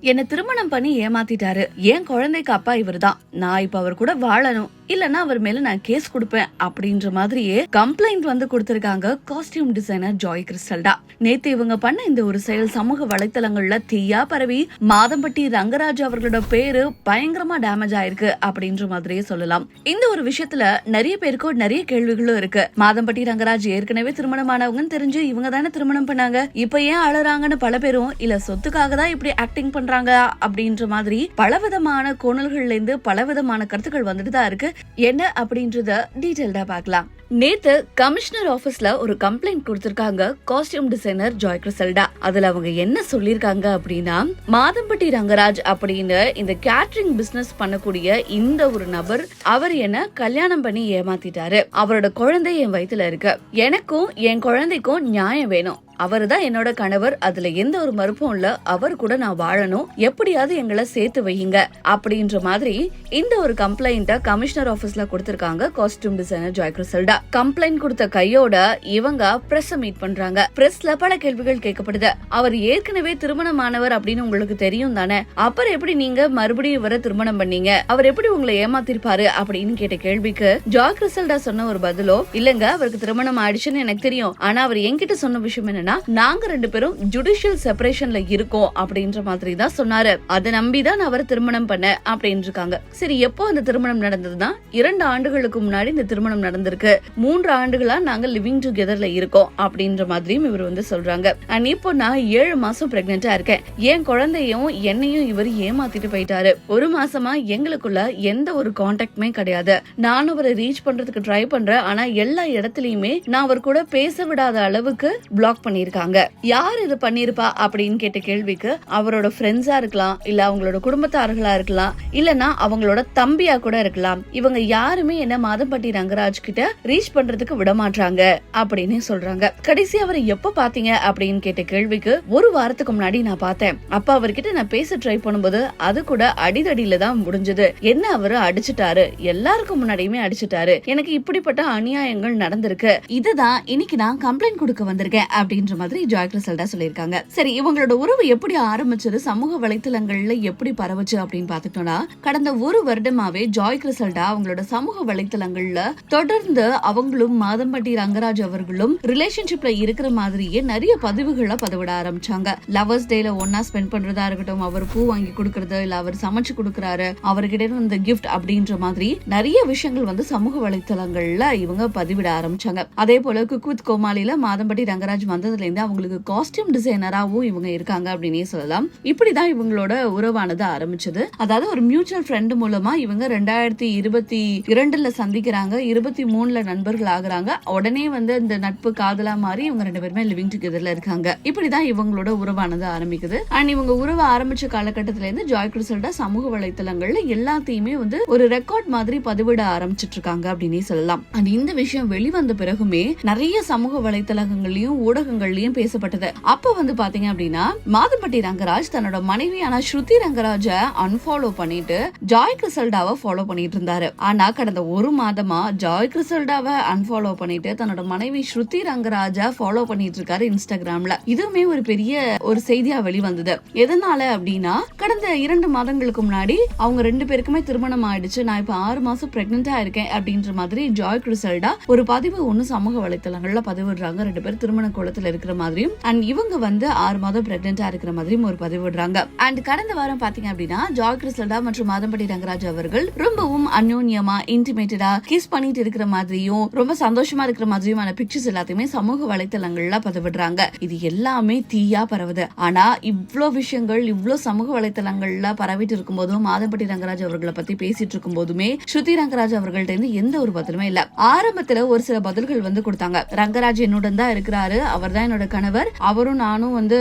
என்ன திருமணம் பண்ணி ஏமாத்திட்டாரு. என் குழந்தைக்கு அப்பா இவர்தான். நான் இப்ப அவர் கூட வாழணும். இல்லனா அவர் மேல நான் கேஸ் கொடுப்பேன் அப்படின்ற மாதிரியே கம்ப்ளைண்ட் வந்து கொடுத்திருக்காங்க காஸ்டியூம் டிசைனர் ஜாய் கிறிஸ்டல்டா. நேத்து இவங்க பண்ண இந்த ஒரு செயல் சமூக வலைத்தளங்கள்ல தீயா பரவி மாதம்பட்டி ரங்கராஜ் அவர்களோட பேரு பயங்கரமா டேமேஜ் ஆயிருக்கு அப்படின்ற மாதிரியே சொல்லலாம். இந்த ஒரு விஷயத்துல நிறைய பேருக்கு நிறைய கேள்விகளும் இருக்கு. மாதம்பட்டி ரங்கராஜ் ஏற்கனவே திருமணமானவங்கன்னு தெரிஞ்சு இவங்க தானே திருமணம் பண்ணாங்க. இப்ப ஏன் அழறாங்கன்னு பல பேரும் இல்ல சொத்துக்காக தான் இப்படி ஆக்டிங் பண்றாங்க அப்படின்ற மாதிரி பலவிதமான கோணல்கள்ல இருந்து பலவிதமான கருத்துக்கள் வந்துட்டு தான் இருக்கு. என்ன அப்படின்றத டீட்டெயில்டா பார்க்கலாம். நேத்து கமிஷனர் ஆபீஸ்ல ஒரு கம்ப்ளைண்ட் கொடுத்திருக்காங்க காஸ்டியூம் டிசைனர் ஜாய் கிறிசல்டா அதுல அவங்க என்ன சொல்லிருக்காங்க அப்படின்னா மாதம்பட்டி ரங்கராஜ் அப்படின்னு இந்த கேட்டரிங் பிசினஸ் பண்ணக்கூடிய இந்த ஒரு நபர் அவர் என்ன கல்யாணம் பண்ணி ஏமாத்திட்டாரு. அவரோட குழந்தை என் வயித்துல இருக்கு. எனக்கும் என் குழந்தைக்கும் நியாயம் வேணும். அவர் தான் என்னோட கணவர். அதுல எந்த ஒரு மறுப்பும் இல்ல. அவர் கூட நான் வாழணும். எப்படியாவது எங்களை சேர்த்து வையுங்க. அப்படின்ற மாதிரி இந்த ஒரு கம்ப்ளைண்ட கமிஷனர் ஆபீஸ்ல கொடுத்திருக்காங்க. Costume designer Joy Crisilda complaint கொடுத்த கையோட இவங்க பிரஸ் மீட் பண்றாங்க. பிரஸ்ல பல கேள்விகள் கேட்கப்படுது. அவர் ஏற்கனவே திருமணமானவர் அப்படின்னு உங்களுக்கு தெரியும் தானே? அப்புறம் எப்படி நீங்க மறுபடியும் இவரை திருமணம் பண்ணீங்க? அவர் எப்படி உங்களை ஏமாத்திருப்பாரு அப்படின்னு கேட்ட கேள்விக்கு ஜாய் கிறிசல்டா சொன்ன ஒரு பதிலோ இல்லங்க அவருக்கு திருமணம் ஆயிடுச்சுன்னு எனக்கு தெரியும். ஆனா அவர் என்கிட்ட சொன்ன விஷயம் என்ன என்னன்னா நாங்க ரெண்டு பேரும் ஜுடிஷியல் செப்பரேஷன்ல இருக்கோம் அப்படின்ற மாதிரி தான் சொன்னாரு. அதை நம்பிதான் அவர் நான் அவரை திருமணம் பண்ணேன் அப்படின்னு இருக்காங்க சரி எப்போ அந்த திருமணம் நடந்ததுன்னா இரண்டு ஆண்டுகளுக்கு முன்னாடி இந்த திருமணம் நடந்திருக்கு. மூன்று ஆண்டுகளா நாங்க லிவிங் டுகெதர்ல இருக்கோம் அப்படின்ற மாதிரியும் இவர் வந்து சொல்றாங்க. அண்ட் இப்போ நான் ஏழு மாசம் பிரெக்னெண்டா இருக்கேன். என் குழந்தையும் என்னையும் இவர் ஏமாத்திட்டு போயிட்டாரு. ஒரு மாசமா எங்களுக்குள்ள எந்த ஒரு கான்டாக்டுமே கிடையாது. நானும் அவரை ரீச் பண்றதுக்கு ட்ரை பண்றேன். ஆனா எல்லா இடத்துலயுமே நான் அவர் கூட பேச விடாத அளவுக்கு பிளாக் பண்ணியிருக்காங்க. யார் இது பண்ணியிருப்பா அப்படின்னு கேட்ட கேள்விக்கு அவரோட ஃப்ரெண்ட்ஸா இருக்கலாம் இல்ல அவங்களோட குடும்பத்தார்களா இருக்கலாம் இல்லனா அவங்களோட தம்பியா கூட இருக்கலாம். இவங்க யாருமே என்ன மாதம்பட்டி ரங்கராஜ் கிட்ட ரீச் பண்றதுக்கு விட மாட்டாங்க அப்படின்னு சொல்றாங்க. கடைசி அவரை எப்ப பாத்தீங்க அப்படின்னு கேட்ட கேள்விக்கு ஒரு வாரத்துக்கு முன்னாடி நான் பார்த்தேன். அப்ப அவர்கிட்ட நான் பேச ட்ரை பண்ணும்போது அது கூட அடிதடியில தான் முடிஞ்சது. என்ன அவரு அடிச்சிட்டாரு? எல்லாருக்கும் முன்னாடியுமே அடிச்சிட்டாரு. எனக்கு இப்படிப்பட்ட அநியாயங்கள் நடந்திருக்கு. இதுதான் இன்னைக்கு நான் கம்ப்ளைண்ட் கொடுக்க வந்திருக்கேன் அப்படின்ற மாதிரி ஜாய் கிறிசல்டா சொல்லியிருக்காங்க. சரி இவங்களோட உறவு எப்படி ஆரம்பிச்சது? சமூக வலைத்தளங்கள்ல எப்படி பரவுச்சு அப்படின்னு பாத்துட்டோம்னா கடந்த ஒரு வருடமாவே ஜாய் கிறிசல்டா அவங்களோட சமூக வலைத்தளங்கள்ல தொடர்ந்து அவங்களும் மாதம்பட்டி ரங்கராஜ் அவர்களும் ரிலேஷன்ஷிப்ல இருக்கிற மாதிரியே நிறைய பதிவுகளை பதிவிட ஆரம்பிச்சாங்க. லவர்ஸ் டேல ஒன்னா ஸ்பெண்ட் பண்றதா இருக்கட்டும் அவர் பூ வாங்கி கொடுக்கறது இல்ல அவர் சமைச்சு கொடுக்கறாரு அவர்கிட்ட இருந்த இந்த கிஃப்ட் அப்படின்ற மாதிரி நிறைய விஷயங்கள் வந்து சமூக வலைத்தளங்கள்ல இவங்க பதிவிட ஆரம்பிச்சாங்க. அதே போல குக் வித் கோமாளில மாதம்பட்டி ரங்கராஜ் வந்தது இருந்து அவங்களுக்கு காஸ்டியூம் டிசைனராகவும் இவங்க இருக்காங்க அப்படின்னே சொல்லலாம். இப்படிதான் இவங்களோட உறவானது ஆரம்பிச்சது. அதாவது ஒரு மியூச்சுவல் ஃப்ரெண்ட் மூலமா இவங்க ரெண்டாயிரத்தி இருபத்தி இரண்டுல சந்திக்கிறாங்க. இருபத்தி மூணுல நண்பர்கள் ஆகுறாங்க. உடனே வந்து இந்த நட்பு காதலா மாறி இவங்க ரெண்டு பேருமே லிவிங் டுகெதர்ல இருக்காங்க. இப்படிதான் இவங்களோட உறவானது ஆரம்பிக்குது. அண்ட் இவங்க உறவு ஆரம்பிச்ச காலகட்டத்தில இருந்து ஜாய் கிறிசல்டா சமூக வலைத்தளங்கள்ல எல்லாத்தையுமே வந்து ஒரு ரெக்கார்ட் மாதிரி பதிவிட ஆரம்பிச்சிட்டு இருக்காங்க அப்படின்னே சொல்லலாம். அண்ட் இந்த விஷயம் வெளிவந்த பிறகுமே நிறைய சமூக வலைத்தளங்கள்லயும் ஊடகங்கள் ஊடகங்கள்லயும் பேசப்பட்டது. அப்ப வந்து பாத்தீங்க அப்படின்னா மாதம்பட்டி ரங்கராஜ் தன்னோட மனைவியான ஸ்ருதி ரங்கராஜ அன்ஃபாலோ பண்ணிட்டு ஜாய் கிறிசல்டாவை ஃபாலோ பண்ணிட்டு இருந்தாரு. ஆனா கடந்த ஒரு மாதமா ஜாய் கிறிசல்டாவை அன்ஃபாலோ பண்ணிட்டு தன்னோட மனைவி ஸ்ருதி ரங்கராஜ ஃபாலோ பண்ணிட்டு இருக்காரு இன்ஸ்டாகிராம்ல இதுவுமே ஒரு பெரிய ஒரு செய்தியா வெளிவந்தது. எதனால அப்படின்னா கடந்த இரண்டு மாதங்களுக்கு முன்னாடி அவங்க ரெண்டு பேருக்குமே திருமணம் ஆயிடுச்சு. நான் இப்ப ஆறு மாசம் பிரெக்னெண்டா இருக்கேன் அப்படின்ற மாதிரி ஜாய் கிறிசல்டா ஒரு பதிவு ஒண்ணு சமூக வலைத்தளங்கள்ல பதிவிடுறாங்க. ரெண்டு பேரும் திருமண குளத்துல இருக்கிற மாதிரியும் அண்ட் இவங்க வந்து ஆறு மாதம் பிரெக்னெண்டா இருக்கிற மாதிரியும் ஒரு பதிவிடுறாங்க அண்ட் கடந்த வாரம் பாத்தீங்க அப்படின்னா ஜாய் கிறிஸ்லடா மற்றும் மாதம்பட்டி ரங்கராஜ் அவர்கள் ரொம்பவும் அந்யோன்யமா இன்டிமேட்டடா கிஸ் பண்ணிட்டு இருக்கிற மாதிரியும் ரொம்ப சந்தோஷமா இருக்கிற மாதிரியுமான பிக்சர்ஸ் எல்லாத்தையுமே சமூக வலைத்தளங்கள்ல பதிவிடுறாங்க. இது எல்லாமே தீயா பரவுது. ஆனா இவ்வளோ விஷயங்கள் இவ்வளோ சமூக வலைத்தளங்கள்ல பரவிட்டு இருக்கும் போதும் மாதம்பட்டி ரங்கராஜ் அவர்களை பத்தி பேசிட்டு இருக்கும் போதுமே ஸ்ருதி ரங்கராஜ் அவர்கள்ட்ட இருந்து எந்த ஒரு பதிலுமே இல்ல. ஆரம்பத்துல ஒரு சில பதில்கள் வந்து கொடுத்தாங்க. ரங்கராஜ் என்னுடன் தான் இருக்கிறாரு அவர் தான் என்னோட கணவர் அவரும் நானும் வந்து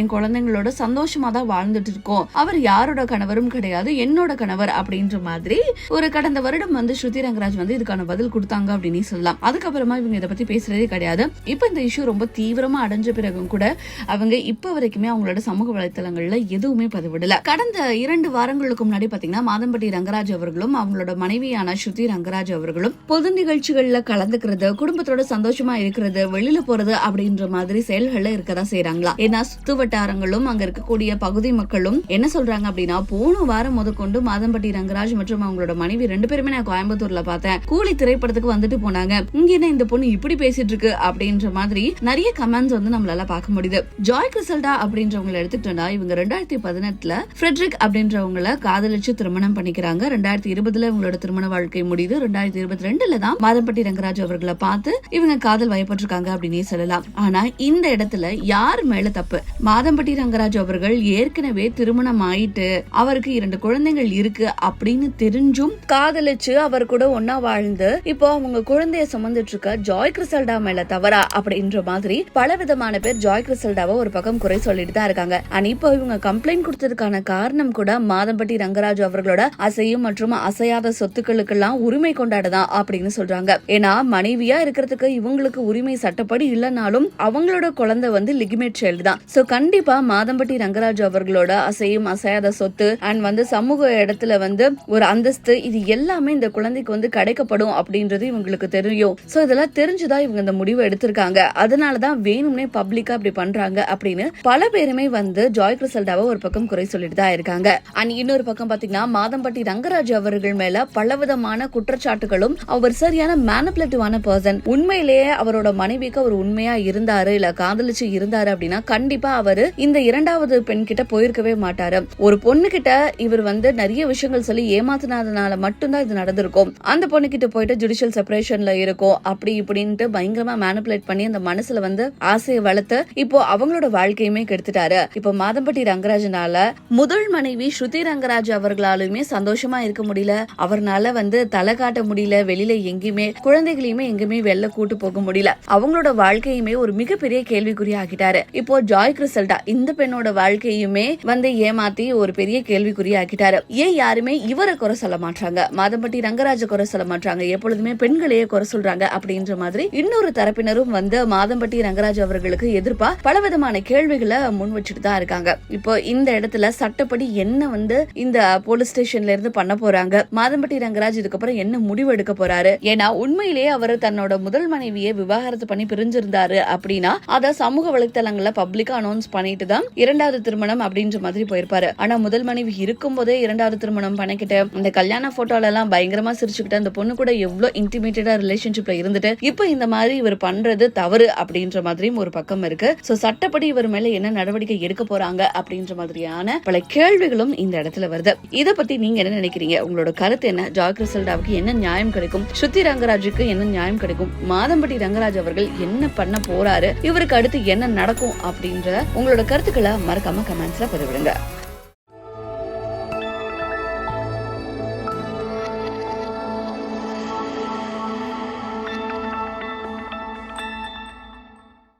என் குழந்தைங்களோட சந்தோஷமா தான் வாழ்ந்துட்டு இருக்கோம் அவர் யாரோட கணவரும் கிடையாது என்னோட கணவர் அப்படின்ற மாதிரி ஒரு கடந்த வருடம் வந்து ஸ்ருதி ரங்கராஜ் வந்து இதுக்கான பதில் கொடுத்தாங்க அப்படின்னு சொல்லலாம். அதுக்கப்புறமா இவங்க இதை பத்தி பேசுறதே கிடையாது. இப்ப இந்த இஷ்யூ ரொம்ப தீவிரமா அடைஞ்ச பிறகும் கூட அவங்க இப்ப வரைக்குமே அவங்களோட சமூக வலைத்தளங்கள்ல எதுவுமே பதிவிடல. கடந்த இரண்டு வாரங்களுக்கு முன்னாடி பாத்தீங்கன்னா மாதம்பட்டி ரங்கராஜ் அவர்களும் அவங்களோட மனைவியான ஸ்ருதி ரங்கராஜ் அவர்களும் பொது நிகழ்ச்சிகள்ல கலந்துக்கிறது குடும்பத்தோட சந்தோஷமா இருக்கிறது வெளியில போறது அப்படின்ற மாதிரி செயல்கள்ல இருக்கதான் செய்யறாங்களா ஏன்னா சுத்து வட்டாரங்களும் அங்க இருக்கக்கூடிய பகுதி மக்களும் என்ன சொல்றாங்க அப்படின்னா போன வாரம் முதற்கொண்டு மாதம்பட்டி ரங்கராஜ் மற்றும் அவங்களோட மனைவி ரெண்டு பேருமே நான் கோயம்புத்தூர்ல பார்த்தேன். கூலி திரைப்படத்துக்கு வந்துட்டு போனாங்க. இங்க என்ன இந்த பொண்ணு இப்படி பேசிட்டு இருக்கு அப்படின்ற மாதிரி நிறைய கமெண்ட்ஸ் வந்து நம்மளால பார்க்க முடியுது. ஜாய் கிறிசல்டா அப்படின்றவங்களை எடுத்துக்கிட்டோம்னா இவங்க ரெண்டாயிரத்தி பதினெட்டுல ஃப்ரெட்ரிக் அப்படின்றவங்கள காதலிச்சு திருமணம் பண்ணிக்கிறாங்க. ரெண்டாயிரத்தி இருபதுல இவங்களோட திருமண வாழ்க்கை முடியுது. ரெண்டாயிரத்தி இருபத்தி ரெண்டுல தான் மாதம்பட்டி ரங்கராஜ் அவர்களை பார்த்து இவங்க காதல் வயப்பட்டிருக்காங்க அப்படின்னே சொல்லலாம். ஆனா இந்த இடத்துல யார் மேல தப்பு? மாதம்பட்டி ரங்கராஜ் அவர்கள் ஏற்கனவே திருமணம் ஆயிட்டு அவருக்கு இரண்டு குழந்தைகள் இருக்கு அப்படின்னு தெரிஞ்சும் காதலிச்சு அவர் கூட ஒன்னா வாழ்ந்து இப்போ அவங்க குழந்தைய சுமந்துட்டு இருக்க ஜாய் கிறிசல்டா மேல தவறா அப்படின்ற மாதிரி பல விதமான பேர் ஜாய் கிறிசல்டாவை ஒரு பக்கம் குறை சொல்லிட்டு தான் இருக்காங்க. அண்ட் இப்போ இவங்க கம்ப்ளைண்ட் கொடுத்ததுக்கான காரணம் கூட மாதம்பட்டி ரங்கராஜ் அவர்களோட அசையும் மற்றும் அசையாத சொத்துக்களுக்கெல்லாம் உரிமை கொண்டாடுதான் அப்படின்னு சொல்றாங்க. ஏன்னா மனைவியா இருக்கிறதுக்கு இவங்களுக்கு உரிமை சட்டப்படி இல்லைனாலும் அவங்களோட குழந்தை வந்து லிகிமேட் சைல்டு தான். ஸோ கண்டிப்பா மாதம்பட்டி ரங்கராஜ் அவர்களோட அசையும் அசையாத சொத்து அண்ட் வந்து சமூக இடத்துல வந்து ஒரு அந்தஸ்து இது எல்லாமே இந்த குழந்தைக்கு வந்து கிடைக்கப்படும் அப்படின்றது இவங்களுக்கு தெரியும். ஸோ இதெல்லாம் தெரிஞ்சுதான் இவங்க இந்த முடிவை எடுத்திருக்காங்க. அதனாலதான் வேணும்னே பப்ளிக்கா இப்படி பண்றாங்க அப்படின்னு பல பேருமே வந்து ஜாய் கிறிசல்டாவை ஒரு பக்கம் குறை சொல்லிட்டு தான் இருக்காங்க. அண்ட் இன்னொரு பக்கம் பாத்தீங்கன்னா மாதம்பட்டி ரங்கராஜ் அவர்கள் மேல பலவிதமான குற்றச்சாட்டுகளும் அவர் சரியான மேனிபுலேட்டிவான பர்சன் உண்மையிலேயே அவரோட மனைவிக்கு அவர் உண்மையா இருந்தார்? இல்ல காதலிச்சு இருந்தாரு அப்படின்னா கண்டிப்பா அவரு இந்த இரண்டாவது பெண் கிட்ட போயிருக்கவே மாட்டாரு. ஒரு பொண்ணு கிட்ட இவர் வந்து நிறைய விஷயங்கள் சொல்லி ஏமாத்தினதுனால மட்டும்தான் இது நடந்திருக்கும். அந்த பொண்ணு கிட்ட போயிட்டு ஜுடிஷியல் செப்பரேஷன்ல இருக்கும். அப்படி இப்படின்ட்டு பயங்கரமா மேனிபுலேட் பண்ணி அந்த மனசுல வந்து ஆசையை வளர்த்து இப்போ அவங்களோட வாழ்க்கையுமே கெடுத்துட்டாரு. இப்போ மாதம்பட்டி ரங்கராஜனால முதல் மனைவி ஸ்ருதி ரங்கராஜ் அவர்களாலுமே சந்தோஷமா இருக்க முடியல. அவர்னால வந்து தலை காட்ட முடியல. வெளியில எங்கேயுமே குழந்தைகளையுமே எங்கேயுமே வெளில கூட்டு போக முடியல. அவங்களோட வாழ்க்கையுமே ஒரு மிகப்பெரிய கேள்விக்குறி ஆக்கிட்டாரு இப்போ ஜாய் கிறிசல்டா இந்த பெண்ணோட வாழ்க்கையுமே வந்து ஏமாத்தி ஒரு பெரிய கேள்விக்குறி ஆக்கிட்டாரு ஏன் யாருமே இவரை குறை சொல்ல மாட்டாங்க மாதம்பட்டி ரங்கராஜ குறை சொல்ல மாட்டாங்க எப்பொழுதுமே பெண்களையே குறை சொல்றாங்க அப்படின்ற மாதிரி இன்னொரு தரப்பினரும் வந்து மாதம்பட்டி ரங்கராஜ் அவர்களுக்கு எதிர்ப்பா பலவிதமான கேள்விகளை முன் வச்சுட்டு தான் இருக்காங்க. இப்போ இந்த இடத்துல சட்டப்படி என்ன வந்து இந்த போலீஸ் ஸ்டேஷன்ல இருந்து பண்ண போறாங்க? மாதம்பட்டி ரங்கராஜ் இதுக்கப்புறம் என்ன முடிவு எடுக்க போறாரு? ஏன்னா உண்மையிலேயே அவர் தன்னோட முதல் மனைவியை விவாகரத்து பண்ணி பிரிஞ்சிருந்தாரு அப்படின்னா அதை சமூக வலைத்தளங்கள்ல பப்ளிக்கா அனௌன்ஸ் பண்ணிட்டு தான் இரண்டாவது திருமணம் அப்படின்ற மாதிரி போயிருப்பாரு. ஆனா முதல் மனைவி இருக்கும் போதே இரண்டாவது திருமணம் பண்ணிக்கிட்டு இந்த கல்யாண போட்டோல எல்லாம் பயங்கரமா சிரிச்சுக்கிட்டு அந்த பொண்ணு கூட எவ்வளவு இன்டிமேட்டடா ரிலேஷன்ஷிப்ல இருந்துட்டு இப்போ இந்த மாதிரி இவர் பண்றது தவறு அப்படின்ற மாதிரியும் ஒரு பக்கம் இருக்கு. சோ சட்டப்படி இவர் மேல என்ன நடவடிக்கை எடுக்க போறாங்க அப்படின்ற மாதிரியான பல கேள்விகளும் இந்த இடத்துல வருது. இத பத்தி நீங்க என்ன நினைக்கிறீங்க? உங்களோட கருத்து என்ன? ஜாய் கிறிசல்டாவுக்கு என்ன நியாயம் கிடைக்கும்? ஸ்ருதி ரங்கராஜுக்கு என்ன நியாயம் கிடைக்கும்? மாதம்பட்டி ரங்கராஜ் அவர்கள் என்ன பண்ண போறாரு? இவருக்கு அடுத்து என்ன நடக்கும் அப்படின்ற உங்களோட கருத்துக்களை மறக்காம கமெண்ட்ஸ்ல பதிவிடுங்க.